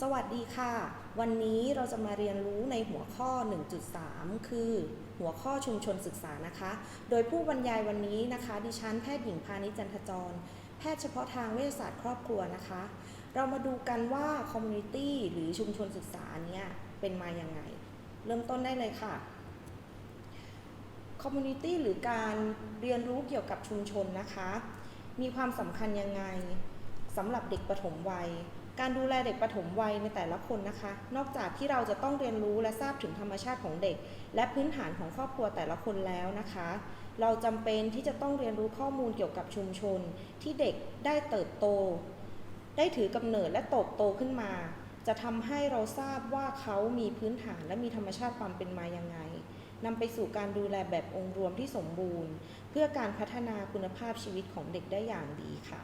สวัสดีค่ะ วันนี้เราจะมาเรียนรู้ในหัวข้อ 1.3 คือหัวข้อชุมชนศึกษานะคะ โดยผู้บรรยายวันนี้นะคะ ดิฉันแพทย์หญิงพานิชจันทจร แพทย์เฉพาะทางเวชศาสตร์ครอบครัวนะคะ เรามาดูกันว่าคอมมูนิตี้หรือชุมชนศึกษาเนี่ยเป็นมาอย่างไง เริ่มต้นได้เลยค่ะคอมมูนิตี้หรือการเรียนรู้เกี่ยวกับชุมชนนะคะ มีความสำคัญยังไงสำหรับเด็กปฐมวัย การดูแลเด็กปฐมวัยในแต่ละคนนะคะ นอกจากที่เราจะต้องเรียนรู้และทราบถึงธรรมชาติของเด็ก และพื้นฐานของครอบครัวแต่ละคนแล้วนะคะ เราจำเป็นที่จะต้องเรียนรู้ข้อมูลเกี่ยวกับชุมชน ที่เด็กได้เติบโต ได้ถือกำเนิดและโตบโตขึ้นมา จะทำให้เราทราบว่าเขามีพื้นฐานและมีธรรมชาติความเป็นมายังไงนำไปสู่การดูแลแบบองค์รวมที่สมบูรณ์ เพื่อการพัฒนาคุณภาพชีวิตของเด็กได้อย่างดีค่ะ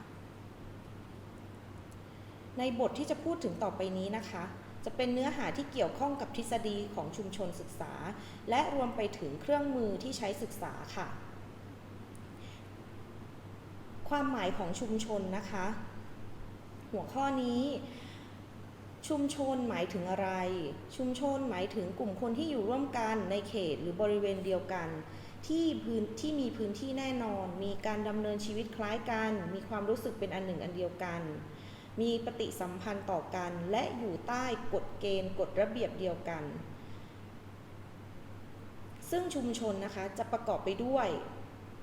ในบทที่จะพูดถึงต่อไปนี้นะคะ จะเป็นเนื้อหาที่เกี่ยวข้องกับทฤษฎีของชุมชนศึกษา และรวมไปถึงเครื่องมือที่ใช้ศึกษาค่ะ ความหมายของชุมชนนะคะ หัวข้อนี้ชุมชนหมายถึงอะไร ชุมชนหมายถึงกลุ่มคนที่อยู่ร่วมกันในเขตหรือบริเวณเดียวกัน ที่พื้นที่มีพื้นที่แน่นอน มีการดำเนินชีวิตคล้ายกัน มีความรู้สึกเป็นอันหนึ่งอันเดียวกัน มีปฏิสัมพันธ์ต่อกัน และอยู่ใต้กฎเกณฑ์กฎระเบียบเดียวกัน ซึ่งชุมชนนะคะจะประกอบไปด้วย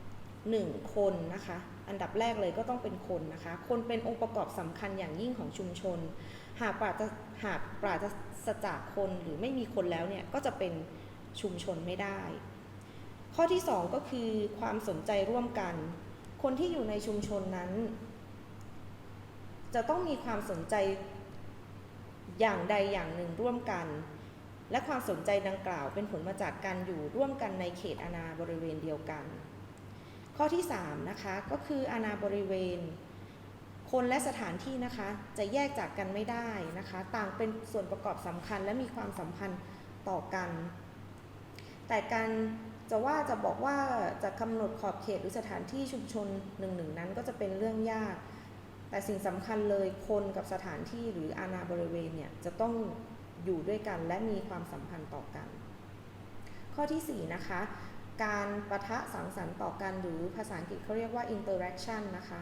1 คนนะคะ อันดับแรกเลยก็ต้องเป็นคนนะคะ คนเป็นองค์ประกอบสำคัญอย่างยิ่งของชุมชน หากปราศหากปราศจากคนหรือไม่มีคนแล้วเนี่ยก็จะเป็นชุมชนไม่ได้ ข้อที่ 2 ก็คือความสนใจร่วมกัน คนที่อยู่ในชุมชนนั้น จะต้องมีความสนใจอย่างใดอย่างหนึ่งร่วมกัน และความสนใจดังกล่าวเป็นผลมาจากการอยู่ร่วมกันในเขตอาณาบริเวณเดียวกัน ข้อที่3นะคะก็คืออาณาบริเวณ คนและสถานที่นะคะจะแยกจากกันไม่ได้นะคะ ต่างเป็นส่วนประกอบสำคัญและมีความสัมพันธ์ต่อกัน แต่การจะว่าจะบอกว่าจะกำหนดขอบเขตหรือสถานที่ชุมชนหนึ่งหนึ่งนั้นก็จะเป็นเรื่องยาก แต่สิ่งสำคัญเลยคนกับสถานที่หรืออาณาบริเวณเนี่ยจะต้องอยู่ด้วยกันและมีความสัมพันธ์ต่อกัน ข้อที่4นะคะการประทะสังสรรค์ต่อกันหรือภาษาอังกฤษเขาเรียกว่า interaction นะคะ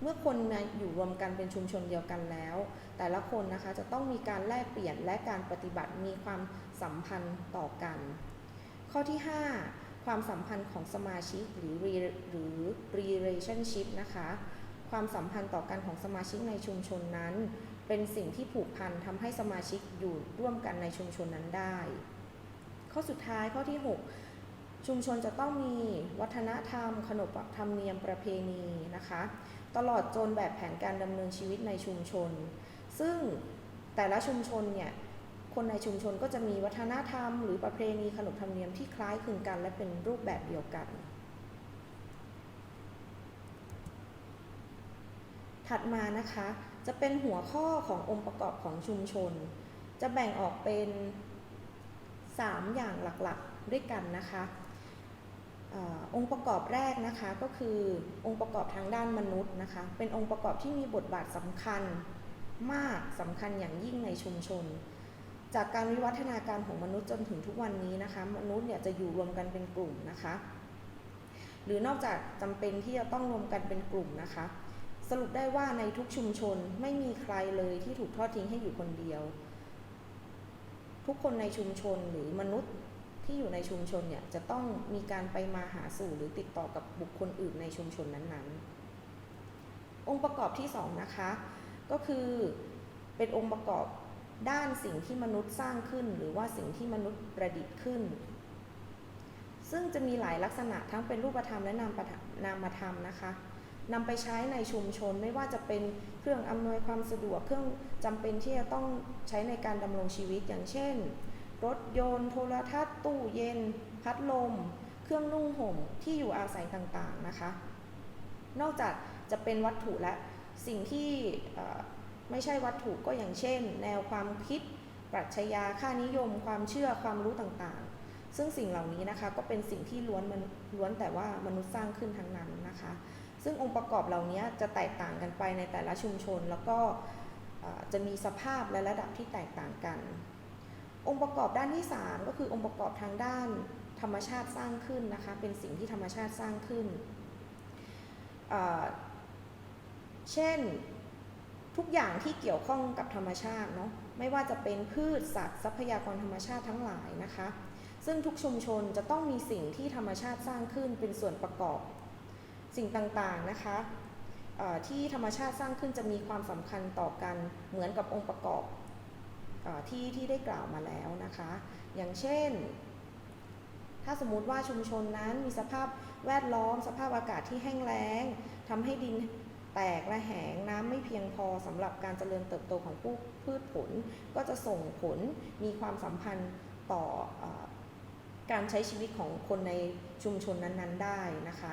เมื่อคนมาอยู่รวมกันเป็นชุมชนเดียวกันแล้ว แต่ละคนนะคะจะต้องมีการแลกเปลี่ยนและการปฏิบัติมีความสัมพันธ์ต่อกัน ข้อที่ 5 ความสัมพันธ์ของสมาชิกหรือหรือ relationship นะคะ ความสัมพันธ์ต่อกันของสมาชิกในชุมชนนั้น เป็นสิ่งที่ผูกพันทำให้สมาชิกอยู่ร่วมกันในชุมชนนั้นได้ ข้อสุดท้ายข้อที่ 6 ชุมชนจะต้องมีวัฒนธรรม ขนบธรรมเนียมประเพณีนะคะ ตลอดจนแบบแผนการดำเนินชีวิตในชุมชน ซึ่งแต่ละชุมชนเนี่ยคนในชุมชนก็จะมีวัฒนธรรม หรือประเพณีขนบธรรมเนียมที่คล้ายคลึงกัน และเป็นรูปแบบเดียวกัน ถัดมานะคะจะเป็นหัวข้อขององค์ประกอบของชุมชน จะแบ่งออกเป็น 3 อย่างหลักๆด้วยกันนะคะออองค์ประกอบแรกนะคะก็คือองค์ประกอบทางด้านมนุษย์นะคะเป็นองค์ประกอบที่มีบทบาทสำคัญมากสำคัญอย่างยิ่งในชุมชน จากการวิวัฒนาการของมนุษย์จนถึงทุกวันนี้นะคะมนุษย์เนี่ยจะอยู่รวมกันเป็นกลุ่มนะคะ หรือนอกจากจำเป็นที่จะต้องรวมกันเป็นกลุ่มนะคะ สรุปได้ว่าในทุกชุมชนไม่มีใครเลยที่ถูกทอดทิ้งให้อยู่คนเดียว ทุกคนในชุมชนหรือมนุษย์ที่อยู่ในชุมชนเนี่ยจะต้องมีการไปมาหาสู่หรือติดต่อกับบุคคลอื่นในชุมชนนั้นๆ องค์ประกอบที่สองนะคะก็คือเป็นองค์ประกอบด้านสิ่งที่มนุษย์สร้างขึ้น หรือว่าสิ่งที่มนุษย์ประดิษฐ์ขึ้น ซึ่งจะมีหลายลักษณะทั้งเป็นรูปธรรมและนามประนามธรรมนะคะ นำไปใช้ในชุมชน ไม่ว่าจะเป็นเครื่องอำนวยความสะดวกเครื่องจำเป็นที่จะต้องใช้ในการดำรงชีวิตอย่างเช่น รถยนต์ โทรทัศน์ ตู้เย็น พัดลม เครื่องนุ่งห่มที่อยู่อาศัยต่างๆนะคะ นอกจากจะเป็นวัตถุและสิ่งที่ไม่ใช่วัตถุก็อย่างเช่น แนวความคิด ปรัชญาค่านิยม ความเชื่อความรู้ต่างๆ ซึ่งสิ่งเหล่านี้นะคะก็เป็นสิ่งที่ล้วนมันล้วนแต่ว่ามนุษย์สร้างขึ้นทั้งนั้นนะคะ ซึ่งองค์ประกอบเหล่านี้จะแตกต่างกันไปในแต่ละชุมชน แล้วก็จะมีสภาพและระดับที่แตกต่างกัน องค์ประกอบด้านที่ 3 ก็คือองค์ประกอบทางด้านธรรมชาติสร้างขึ้นนะคะ เป็นสิ่งที่ธรรมชาติสร้างขึ้น เช่นทุกอย่างที่เกี่ยวข้องกับธรรมชาติเนาะ ไม่ว่าจะเป็นพืชสัตว์ทรัพยากรธรรมชาติทั้งหลายนะคะ ซึ่งทุกชุมชนจะต้องมีสิ่งที่ธรรมชาติสร้างขึ้นเป็นส่วนประกอบ สิ่งต่างๆนะคะที่ธรรมชาติสร้างขึ้นจะมีความสำคัญต่อกันเหมือนกับองค์ประกอบอที่ที่ได้กล่าวมาแล้วนะคะ อย่างเช่น ถ้าสมมุติว่าชุมชนนั้นมีสภาพแวดล้อม สภาพอากาศที่แห้งแล้งทำให้ดินแตกและแหงน้ำไม่เพียงพอสำหรับการเจริญเติบโตของพืชพืชผล ก็จะส่งผลมีความสัมพันธ์ต่ออการใช้ชีวิตของคนในชุมชนนั้น ๆ ได้นะคะ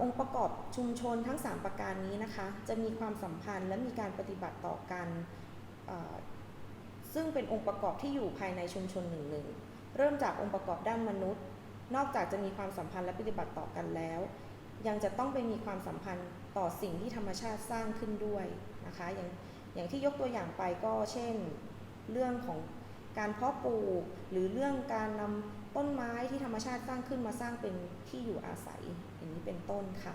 องค์ประกอบชุมชนทั้ง 3 ประการนี้นะคะ จะมีความสัมพันธ์และมีการปฏิบัติต่อกัน ซึ่งเป็นองค์ประกอบที่อยู่ภายในชุมชนหนึ่งหนึ่งเริ่มจากองค์ประกอบด้านมนุษย์ นอกจากจะมีความสัมพันธ์และปฏิบัติต่อกันแล้ว ยังจะต้องไปมีความสัมพันธ์ต่อสิ่งที่ธรรมชาติสร้างขึ้นด้วยนะคะ อย่างอย่างที่ยกตัวอย่างไปก็เช่น เรื่องของ การเพาะปลูก หรือเรื่องการนำต้นไม้ที่ธรรมชาติสร้างขึ้นมาสร้างเป็นที่อยู่อาศัยอย่างนี้เป็นต้นค่ะ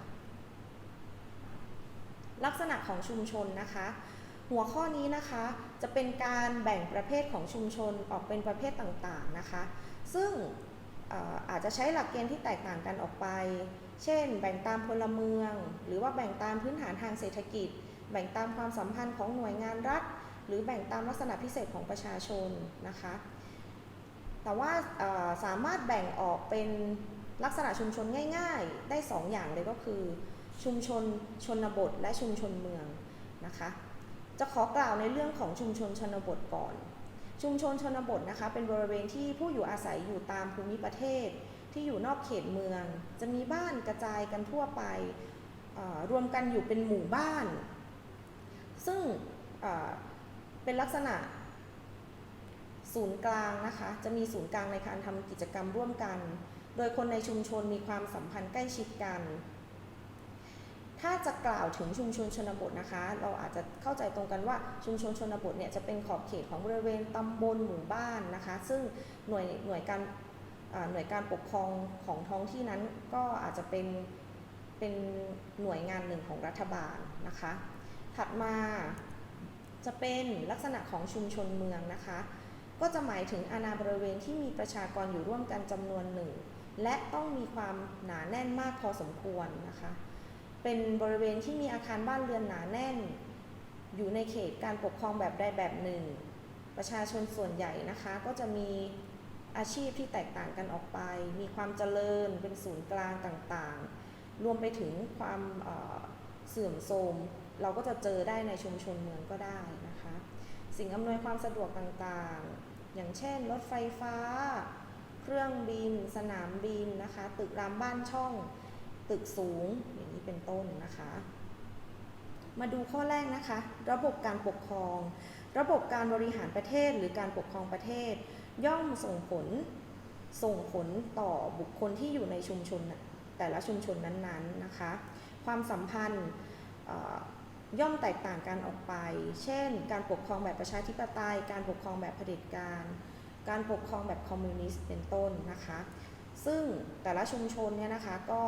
ลักษณะของชุมชนนะคะ หัวข้อนี้นะคะจะเป็นการแบ่งประเภทของชุมชนออกเป็นประเภทต่างๆนะคะ ซึ่งอาจจะใช้หลักเกณฑ์ที่แตกต่างกันออกไป เช่น แบ่งตามพลเมือง หรือว่าแบ่งตามพื้นฐานทางเศรษฐกิจ แบ่งตามความสัมพันธ์ของหน่วยงานรัฐ หรือแบ่งตามลักษณะพิเศษของประชาชนนะคะ แต่ว่าสามารถแบ่งออกเป็นลักษณะชุมชนง่าย ๆ ได้ 2 อย่างเลยก็คือ ชุมชนชนบทและชุมชนเมืองนะคะ จะขอกล่าวในเรื่องของชุมชนชนบทก่อน ชุมชนชนบทนะคะ เป็นบริเวณที่ผู้อยู่อาศัยอยู่ตามภูมิประเทศ ที่อยู่นอกเขตเมือง จะมีบ้านกระจายกันทั่วไปรวมกันอยู่เป็นหมู่บ้าน ซึ่ง เป็นลักษณะศูนย์กลางนะคะ จะมีศูนย์กลางในการทำกิจกรรมร่วมกัน โดยคนในชุมชนมีความสัมพันธ์ใกล้ชิดกัน ถ้าจะกล่าวถึงชุมชนชนบทนะคะ เราอาจจะเข้าใจตรงกันว่าชุมชนชนบทเนี่ยจะเป็นขอบเขตของบริเวณตำบลหมู่บ้านนะคะ ซึ่งหน่วยหน่วยการหน่วยการปกครองของท้องที่นั้นก็อาจจะเป็นเป็นหน่วยงานหนึ่งของรัฐบาลนะคะ ถัดมา จะเป็นลักษณะของชุมชนเมืองนะคะ ก็จะหมายถึงอาณาบริเวณที่มีประชากรอยู่ร่วมกันจำนวนหนึ่ง และต้องมีความหนาแน่นมากพอสมควรนะคะ เป็นบริเวณที่มีอาคารบ้านเรือนหนาแน่น อยู่ในเขตการปกครองแบบใดแบบหนึ่ง ประชาชนส่วนใหญ่นะคะก็จะมีอาชีพที่แตกต่างกันออกไป มีความเจริญเป็นศูนย์กลางต่างๆ รวมไปถึงความเอ่อเสื่อมโทรม เราก็จะเจอได้ในชุมชนเมืองก็ได้นะคะ สิ่งอำนวยความสะดวกต่างๆ อย่างเช่น รถไฟฟ้า เครื่องบิน สนามบินนะคะ ตึกรามบ้านช่อง ตึกสูงอย่างนี้เป็นต้นนะคะ มาดูข้อแรกนะคะ ระบบการปกครอง ระบบการบริหารประเทศหรือการปกครองประเทศ ย่อมส่งผลส่งผลต่อบุคคลที่อยู่ในชุมชนแต่ละชุมชนนั้นๆนะคะ ความสัมพันธ์ ย่อมแตกต่างกันออกไป เช่น การปกครองแบบประชาธิปไตย การปกครองแบบเผด็จการ การปกครองแบบคอมมิวนิสต์เป็นต้นนะคะ ซึ่งแต่ละชุมชนเนี่ยนะคะก็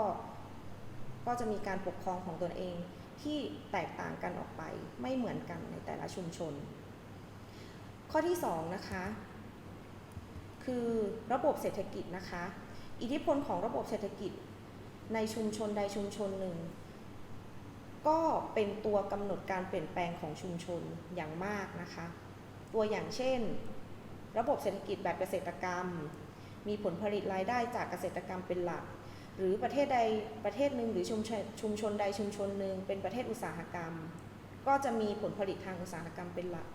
ก็จะมีการปกครองของตนเองที่แตกต่างกันออกไป ไม่เหมือนกันในแต่ละชุมชน ข้อที่2นะคะ คือระบบเศรษฐกิจนะคะ อิทธิพลของระบบเศรษฐกิจในชุมชนใดชุมชนหนึ่ง ก็เป็นตัวกำหนดการเปลี่ยนแปลงของชุมชนอย่างมากนะคะ ตัวอย่างเช่น ระบบเศรษฐกิจแบบเกษตรกรรม มีผลผลิตรายได้จากเกษตรกรรมเป็นหลัก หรือประเทศใดประเทศหนึ่งหรือชุมชนชุมชนใดชุมชนหนึ่งเป็นประเทศอุตสาหกรรม ก็จะมีผลผลิตทางอุตสาหกรรมเป็นหลัก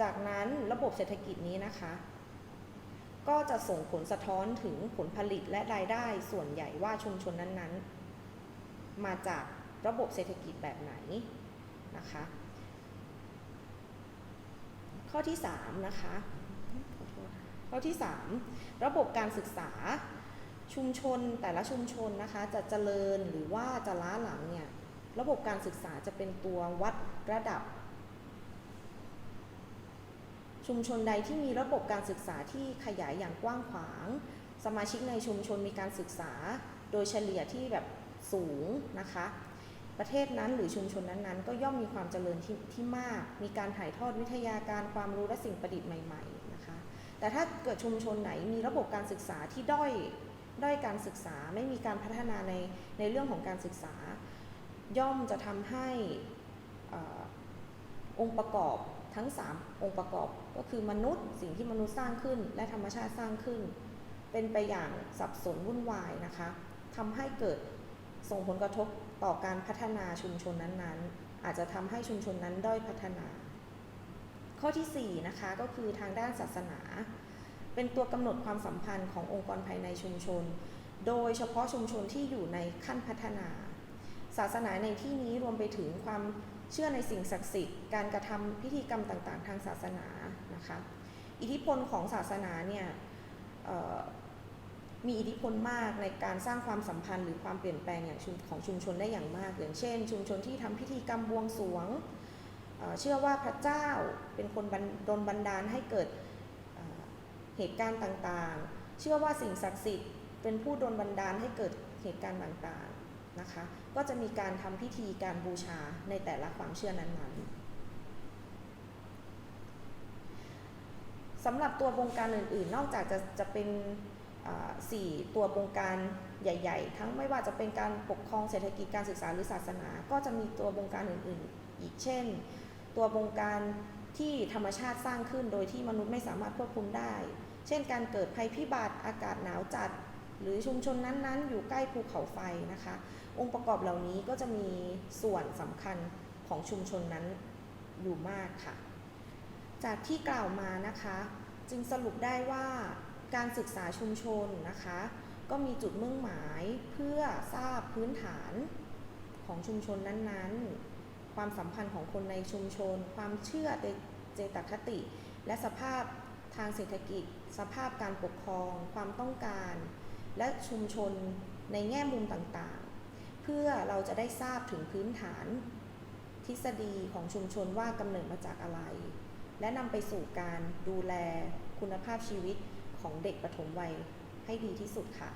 จากนั้นระบบเศรษฐกิจนี้นะคะ ก็จะส่งผลสะท้อนถึงผลผลิตและรายได้ส่วนใหญ่ว่าชุมชนนั้นๆ มาจากระบบเศรษฐกิจแบบไหนนะคะ ข้อที่3นะคะข้อที่ 3 ระบบการศึกษาชุมชนแต่ละชุมชนนะคะจะเจริญหรือว่าจะล้าหลังเนี่ยระบบการศึกษาจะเป็นตัววัดระดับ ชุมชนใดที่มีระบบการศึกษาที่ขยายอย่างกว้างขวาง สมาชิกในชุมชนมีการศึกษา โดยเฉลี่ยที่แบบ สูงนะคะ ประเทศนั้นหรือชุมชนนั้นๆ ก็ย่อมมีความเจริญที่ที่มาก มีการถ่ายทอดวิทยาการความรู้และสิ่งประดิษฐ์ใหม่ๆนะคะ แต่ถ้าเกิดชุมชนไหนมีระบบการศึกษาที่ด้อยด้อยการศึกษาไม่มีการพัฒนาในในเรื่องของการศึกษา ย่อมจะทำให้เอ่อองค์ประกอบทั้ง 3 องค์ประกอบก็คือมนุษย์ สิ่งที่มนุษย์สร้างขึ้น และธรรมชาติสร้างขึ้น เป็นไปอย่างสับสนวุ่นวายนะคะทำให้เกิด ส่งผลกระทบต่อการพัฒนาชุมชนนั้นๆ อาจจะทำให้ชุมชนนั้นด้อยพัฒนา ข้อที่4นะคะก็คือทางด้านศาสนา เป็นตัวกำหนดความสัมพันธ์ขององค์กรภายในชุมชน โดยเฉพาะชุมชนที่อยู่ในขั้นพัฒนา ศาสนาในที่นี้รวมไปถึงความเชื่อในสิ่งศักดิ์สิทธิ์ การกระทำพิธีกรรมต่างๆ ทางศาสนานะคะ อิทธิพลของศาสนาเนี่ย มีอิทธิพลมากในการสร้างความสัมพันธ์หรือความเปลี่ยนแปลงอย่างชุมของชุมชนได้อย่างมาก อย่างเช่น ชุมชนที่ทำพิธีกรรมบวงสรวงเชื่อว่าพระเจ้าเป็นคนบันดลบันดาลให้เกิดเหตุการณ์ต่างๆ เชื่อว่าสิ่งศักดิ์สิทธิ์เป็นผู้ดลบันดาลให้เกิดเหตุการณ์ต่างๆนะคะ ก็จะมีการทำพิธีการบูชาในแต่ละความเชื่อนั้นๆสำหรับตัวบงการอื่นๆ นอกจากจะจะเป็น สี่ตัวบงการใหญ่ ๆ ทั้งไม่ว่าจะเป็นการปกครองเศรษฐกิจการศึกษาหรือศาสนา ก็จะมีตัวบงการอื่นๆ อีกเช่น ตัวบงการที่ธรรมชาติสร้างขึ้นโดยที่มนุษย์ไม่สามารถควบคุมได้ เช่น การเกิดภัยพิบัติอากาศหนาวจัด หรือชุมชนนั้นๆ อยู่ใกล้ภูเขาไฟนะคะ องค์ประกอบเหล่านี้ก็จะมีส่วนสำคัญของชุมชนนั้นอยู่มากค่ะ จากที่กล่าวมานะคะ จึงสรุปได้ว่า การศึกษาชุมชนนะคะ ก็มีจุดมุ่งหมายเพื่อทราบพื้นฐานของชุมชนนั้นๆ ความสัมพันธ์ของคนในชุมชน ความเชื่อเจตคติ และสภาพทางเศรษฐกิจ สภาพการปกครอง ความต้องการ และชุมชนในแง่มุมต่างๆ เพื่อเราจะได้ทราบถึงพื้นฐานทฤษฎีของชุมชนว่ากำเนิดมาจากอะไร และนำไปสู่การดูแลคุณภาพชีวิต ของเด็กปฐมวัยให้ดีที่สุดค่ะ